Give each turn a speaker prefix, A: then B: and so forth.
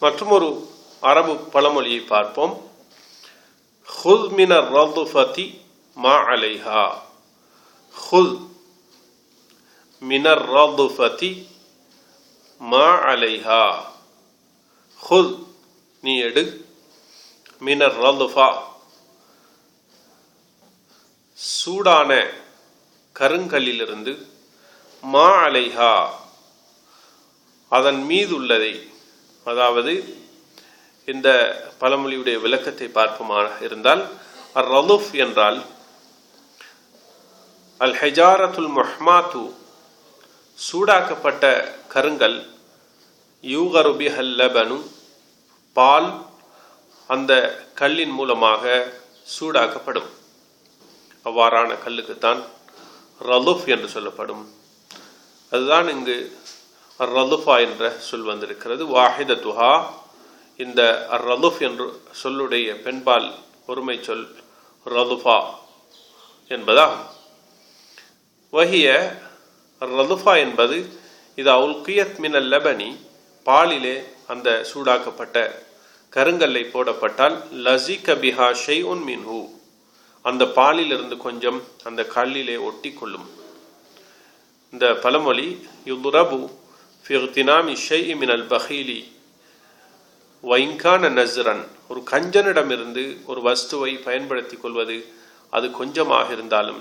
A: மற்றும் ஒரு அரபு பழமொழியை பார்ப்போம். ஹுல் மினர் ரதுஃபதி மா அலைஹா ஹுல் மினர் ரதுஃபதி மா அலைஹா ஹுல் நீ எடு. மினர் ரதுஃபா சூடான கருங்கல்லிலிருந்து மா அலைஹா அதன் மீது உள்ளதை அதாவது இந்த பழமொழியுடைய விளக்கத்தை பார்ப்போமாக இருந்தால் அர் ரலுஃப் என்றால் அல் ஹெஜாரத்துல் மொஹ்மாத்து சூடாக்கப்பட்ட கருங்கல் யூகருபி ஹல்லபனு பால் அந்த கல்லின் மூலமாக சூடாக்கப்படும். அவ்வாறான கல்லுக்குத்தான் ரலுஃப் என்று சொல்லப்படும். அதுதான் இங்கு ரலுஃபா என்ற சொல் வந்திருக்கிறது. வாஹித துஹா இந்த ரலுஃப் என்று சொல்லுடைய பெண்பால் ஒருமை சொல் ரலுஃபா என்பதாகும் வகிய ரலுஃபா என்பது இது அவுல்கியத் மினல் லபனி பாலிலே அந்த சூடாக்கப்பட்ட கருங்கல்லை போடப்பட்டால் லசி கபிஹா ஷெய் உன் மின்ஹூ அந்த பாலிலிருந்து கொஞ்சம் அந்த கல்லிலே ஒட்டி கொள்ளும் இந்த பழமொழி யுதுரபு ஃபிர்தினாமி ஷெய் மினல் பஹீலி வைங்கான நஸ்ரன் ஒரு கஞ்சனிடமிருந்து ஒரு வஸ்துவை பயன்படுத்திக் கொள்வது அது கொஞ்சமாக இருந்தாலும்